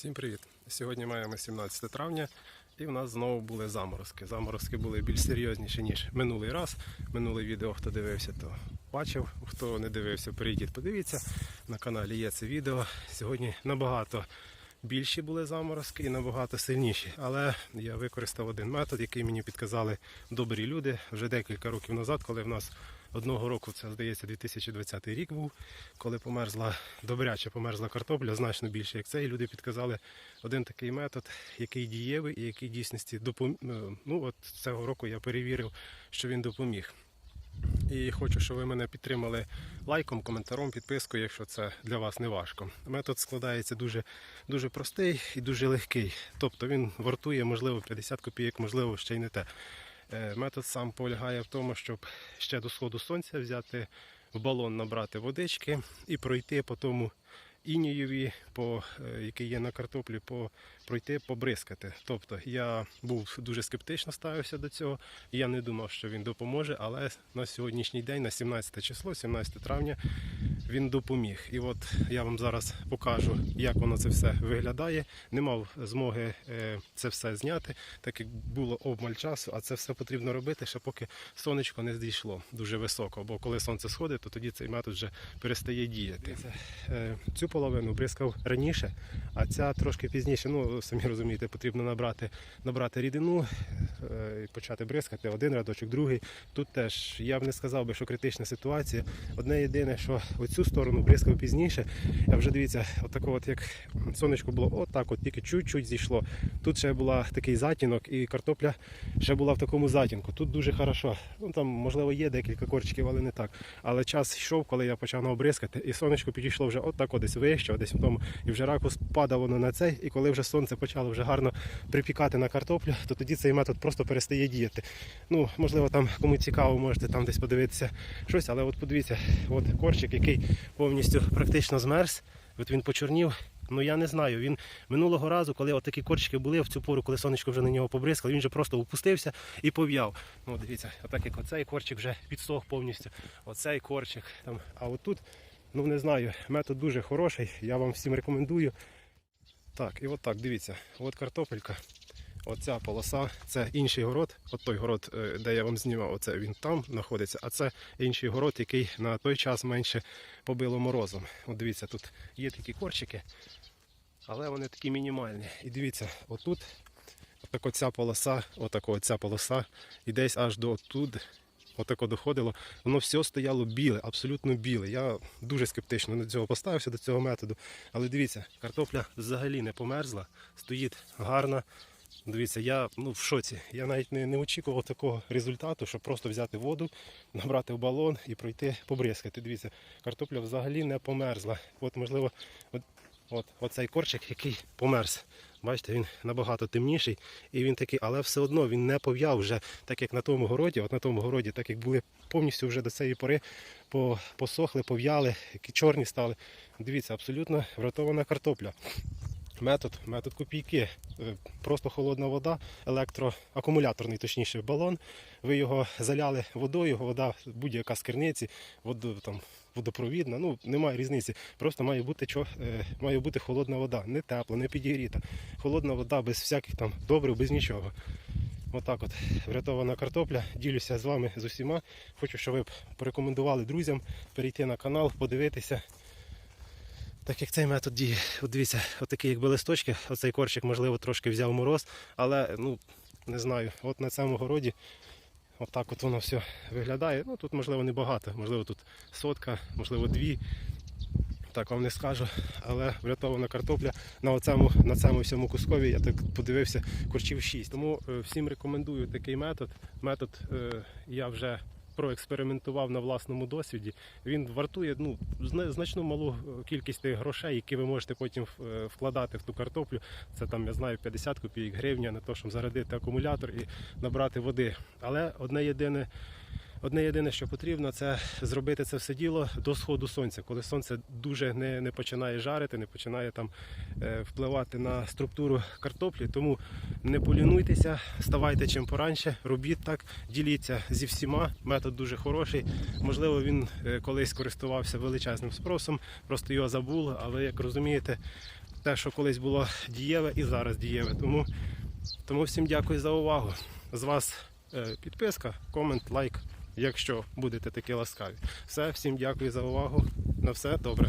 Всім привіт! Сьогодні маємо 17 травня і в нас знову були заморозки. Заморозки були більш серйозніші, ніж минулий раз. Минуле відео, хто дивився, то бачив. Хто не дивився, перейдіть, подивіться. На каналі є це відео. Сьогодні набагато більші були заморозки і набагато сильніші. Але я використав один метод, який мені підказали добрі люди вже декілька років назад, коли в нас одного року, це здається 2020 рік був, коли померзла добряче померзла картопля, значно більше як це. І люди підказали один такий метод, який дієвий і який дійсності допоміг. Ну от цього року я перевірив, що він допоміг. І хочу, щоб ви мене підтримали лайком, коментаром, підпискою, якщо це для вас не важко. Метод складається дуже, дуже простий і дуже легкий. Тобто він вартує, можливо, 50 копійок, можливо, ще й не те. Е, Метод сам полягає в тому, щоб ще до сходу сонця взяти в балон, набрати водички і пройти по тому інієві, по, е, який є на картоплі, по, пройти, побризкати. Тобто я був дуже скептично ставився до цього. Я не думав, що він допоможе, але на сьогоднішній день, на 17 число, 17 травня, він допоміг. І от я вам зараз покажу, як воно це все виглядає. Не мав змоги е, це все зняти, так як було обмаль часу, а це все потрібно робити, ще поки сонечко не зійшло дуже високо. Бо коли сонце сходить, то тоді цей метод вже перестає діяти. Е, Цю половину бризкав раніше, а ця трошки пізніше. Ну самі розумієте, потрібно набрати, набрати рідину е, і почати бризкати один рядочок, другий. Тут теж я б не сказав би, що критична ситуація. Одне єдине, що оцю сторону бризкав пізніше. Я вже дивіться, отако, от як сонечко було, отак, от тільки чуть-чуть зійшло. Тут ще була такий затінок, і картопля ще була в такому затінку. Тут дуже хорошо. Ну там можливо є декілька корчиків, але не так. Але час йшов, коли я почав обрискати, і сонечко підійшло вже отак, от десь вище, десь в тому, і вже ракус падав воно на цей. І коли вже сонце почало вже гарно припікати на картоплю, то тоді цей метод просто перестає діяти. Ну, можливо, там кому цікаво, можете там десь подивитися щось, але от подивіться, от корчик, який повністю практично змерз, от він почорнів. Ну я не знаю. Він минулого разу, коли от такі корчики були в цю пору, коли сонечко вже на нього побризкало, він вже просто опустився і пов'яв. Ну, дивіться, отак як оцей корчик вже підсох повністю. Оцей корчик. Там. А отут, ну не знаю, метод дуже хороший. Я вам всім рекомендую. Так, і от так, дивіться, от картопелька. Оця полоса, це інший город. От той город, е, де я вам знімав, оце він там знаходиться, а це інший город, який на той час менше побило морозом. От дивіться, тут є такі корчики, але вони такі мінімальні. І дивіться, отут, отак оця полоса, отак оця полоса, і десь аж до тут. Отако доходило, воно все стояло біле, абсолютно біле. Я дуже скептично до цього поставився до цього методу. Але дивіться, картопля взагалі не померзла, стоїть гарна. Дивіться, я ну, в шоці. Я навіть не, не очікував такого результату, щоб просто взяти воду, набрати в балон і пройти побризкати. Дивіться, картопля взагалі не померзла. От, можливо, от, от, оцей корчик, який померз. Бачите, він набагато темніший, і він такий, але все одно він не пов'яв вже, так як на тому городі, от на тому городі, так як були повністю вже до цієї пори посохли, пов'яли, які чорні стали. Дивіться, абсолютно врятована картопля. Метод, метод копійки. Е, Просто холодна вода, електроакумуляторний, точніше, балон. Ви його заляли водою, вода будь-яка з керниці, воду, там, водопровідна, ну немає різниці. Просто має бути чо, е, має бути холодна вода, не тепла, не підігріта. Холодна вода без всяких там добрив, без нічого. Отак от врятована картопля. Ділюся з вами з усіма. Хочу, щоб ви порекомендували друзям перейти на канал, подивитися. Так як цей метод діє, от дивіться, отакі якби листочки, оцей корчик, можливо, трошки взяв мороз, але ну не знаю, от на цьому городі отак от воно все виглядає. Ну тут можливо небагато, можливо тут сотка, можливо дві. Так вам не скажу, але врятована картопля на цьому, на цьому всьому кускові, я так подивився, корчів 6. Тому е, всім рекомендую такий метод. Метод е, я вже проекспериментував на власному досвіді. Він вартує ну, зна- значну малу е, кількість грошей, які ви можете потім е, вкладати в ту картоплю. Це там, я знаю, 50 копійок гривня на те, щоб зарядити акумулятор і набрати води. Але одне єдине. Одне єдине, що потрібно, це зробити це все діло до сходу сонця, коли сонце дуже не, не починає жарити, не починає там е, впливати на структуру картоплі. Тому не полінуйтеся, ставайте чим пораньше, робіть так, діліться зі всіма. Метод дуже хороший. Можливо, він е, колись користувався величезним спросом, просто його забули, але як розумієте. те, що колись було дієве і зараз дієве. Тому, тому всім дякую за увагу. З вас е, підписка, комент, лайк, якщо будете такі ласкаві. Все, всім дякую за увагу. На все добре.